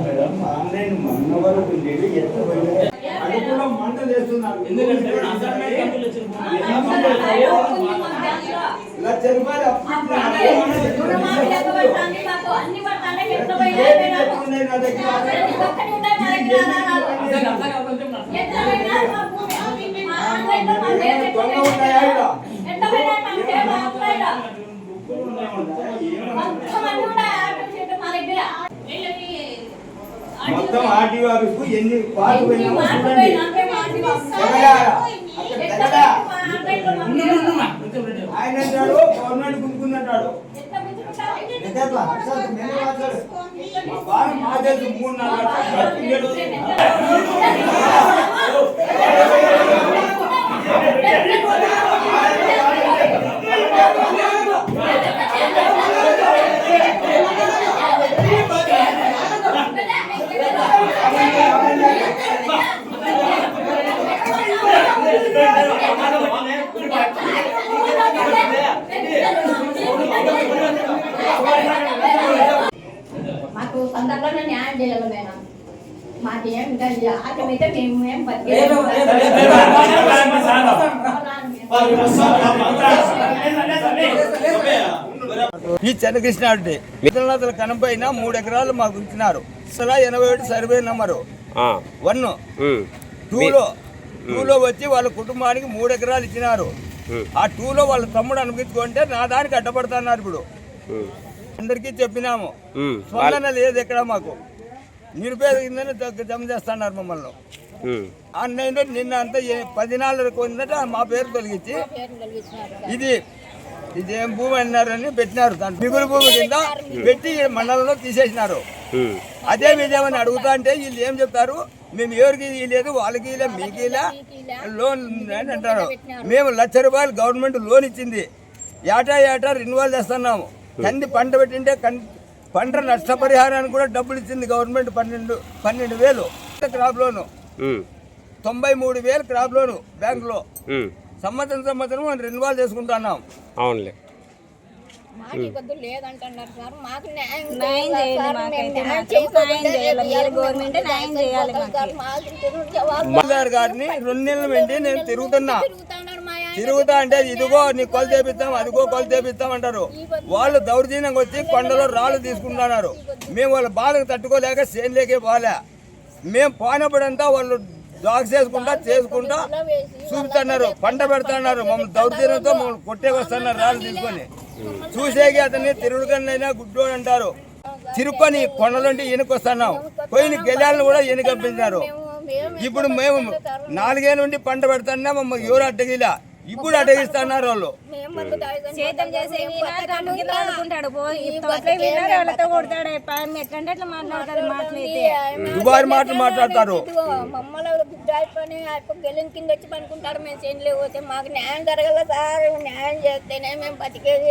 Madam online మన వరకు లేదు ఎంత అది కూడా మంట చేస్తున్నారు ఎందుకంటే లక్ష రూపాయలు మొత్తం అన్ని ఉన్నాయి ఆటో షీట్ మా దగ్గర. వీళ్ళకి మొత్తం ఆర్టీఓ ఆఫీస్కు ఎన్ని చూడండి పోయినా పేరు. ఆయన అంటాడు గవర్నమెంట్ గుంజుకుందంటాడు మూడు నాలుగు సందర్భంలో న్యాయం చేయాలి మేడం? మాకు ఇంకా ఆటమైతే మేము ఏం. ఈ మిత్రులందరూ కనపైన మూడు ఎకరాలు మాకు ఇచ్చినారు అసలు ఎనభై ఒకటి సర్వే నెంబరు. ఆ, వన్. టూలో టూలో వచ్చి వాళ్ళ కుటుంబానికి మూడు ఎకరాలు ఇచ్చినారు. ఆ టూలో వాళ్ళ తమ్ముడు అనుకుంటే నా దానికి అడ్డపడుతున్నారు ఇప్పుడు. అందరికీ చెప్పినాము. స్పందన లేదు ఎక్కడ మాకు. నిరుపేద కిందనే జమ చేస్తున్నారు మమ్మల్ని. ఆన్లైన్లో నిన్న అంతా ఏ- పది నాలుగు కొందట మా పేరు తొలగించి ఇది ఇది ఏం భూమి అన్నారని పెట్టినారు దాని మిగులు భూమి కింద పెట్టి ఈ మండలంలో తీసేసినారు. అదే విధమని అడుగుతా అంటే వీళ్ళు ఏం చెప్తారు మేము ఎవరికి లేదు వాళ్ళకి ఇలా మీకు ఇలా లోన్ అని అంటారు. మేము లక్ష రూపాయలు గవర్నమెంట్ లోన్ ఇచ్చింది. ఏటా ఏటా రెన్యువల్ చేస్తున్నాము. కంది పంట పెట్టింటే పంట నష్టపరిహారానికి కూడా డబ్బులు ఇచ్చింది గవర్నమెంట్ పన్నెండు పన్నెండు వేలు. Crop loan. ఉమ్, తొంభై మూడు వేలు క్రాప్ లోను బ్యాంకులో. ఉమ్, సంవత్సరం సంవత్సరం మనం రెన్యువల్ చేసుకుంటున్నాం అవునులే. గారిని రెండు నెలల వెంటి నేను తిరుగుతున్నా. తిరుగుతా అంటే ఇదిగో నీ కొలు చేపిస్తాం అదిగో కొలు చేపిస్తాం అంటారు. వాళ్ళు దౌర్జన్యంగా వచ్చి కొండలో రాళ్ళు తీసుకుంటున్నారు. మేము వాళ్ళ బాధకు తట్టుకోలేక సేన్లేకే పోలే. మేము పోయినప్పుడంతా వాళ్ళు జాగ్ చేసుకుంటా చేసుకుంటా చూపుతున్నారు పంట పెడుతున్నారు. మమ్మల్ని దౌర్జన్యంతో మమ్మల్ని కొట్టే వస్తున్నారు రాళ్ళు తీసుకొని. చూసేకి అతన్ని తిరుగుకన్నైనా గుడ్డోడు అంటారు. తిరుపని కొండలుండి ఈయనకొస్తున్నాం పోయిన గెలాలను కూడా ఎనుకంపించినారు ఇప్పుడు మేము నాలుగేళ్ళ నుండి పంట పెడుతున్నా మమ్మల్ని ఎవరు అడ్డగిలా. ఇప్పుడు వాళ్ళు. మేము మందు తాగుతాం. సేద్యం చేసే అనుకుంటాడు వాళ్ళతో కొడతాడు? ఎట్లంటే అట్లా మాటలైతే మాటలు మాట్లాడతారు. మమ్మల్ని కింద వచ్చి పనుకుంటారు మేము చేనులే పోతే మాకు న్యాయం జరగల సార్. న్యాయం చేస్తేనే మేము బతికేది.